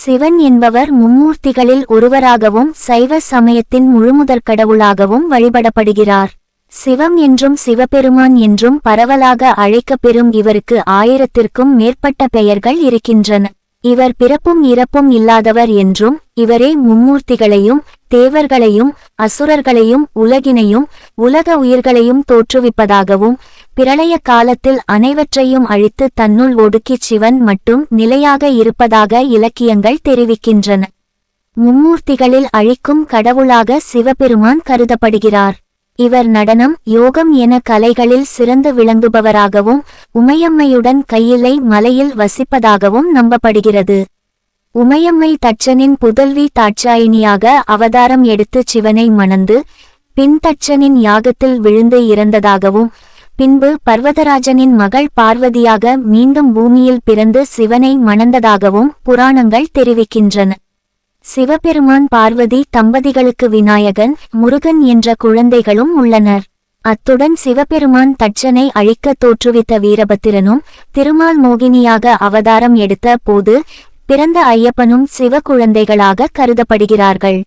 சிவன் என்பவர் மும்மூர்த்திகளில் ஒருவராகவும் சைவ சமயத்தின் முழுமுதற் கடவுளாகவும் வழிபடப்படுகிறார். சிவம் என்றும் சிவபெருமான் என்றும் பரவலாக அழைக்கப்பெறும் இவருக்கு ஆயிரத்திற்கும் மேற்பட்ட பெயர்கள் இருக்கின்றன. இவர் பிறப்பும் இறப்பும் இல்லாதவர் என்றும் இவரே மும்மூர்த்திகளையும் தேவர்களையும் அசுரர்களையும் உலகினையும் உலக உயிர்களையும் தோற்றுவிப்பதாகவும் பிரளய காலத்தில் அனைவற்றையும் அழித்து தன்னுள் ஒடுக்கிச் சிவன் மட்டும் நிலையாக இருப்பதாக இலக்கியங்கள் தெரிவிக்கின்றன. மும்மூர்த்திகளில் அழிக்கும் கடவுளாக சிவபெருமான் கருதப்படுகிறார். இவர் நடனம் யோகம் என கலைகளில் சிறந்து விளங்குபவராகவும் உமையம்மையுடன் கையிலை மலையில் வசிப்பதாகவும் நம்பப்படுகிறது. உமையம்மை தச்சனின் புதல்வி தாட்சாயினியாக அவதாரம் எடுத்து சிவனை மணந்து பின் தச்சனின் யாகத்தில் விழுந்து இறந்ததாகவும் பின்பு பர்வதராஜனின் மகள் பார்வதியாக மீண்டும் பூமியில் பிறந்து சிவனை மணந்ததாகவும் புராணங்கள் தெரிவிக்கின்றன. சிவபெருமான் பார்வதி தம்பதிகளுக்கு விநாயகன் முருகன் என்ற குழந்தைகளும் உள்ளனர். அத்துடன் சிவபெருமான் தட்சனை அழிக்க தோற்றுவித்த வீரபத்திரனும் திருமால் மோகினியாக அவதாரம் எடுத்த போது பிறந்த ஐயப்பனும் சிவ குழந்தைகளாக கருதப்படுகிறார்கள்.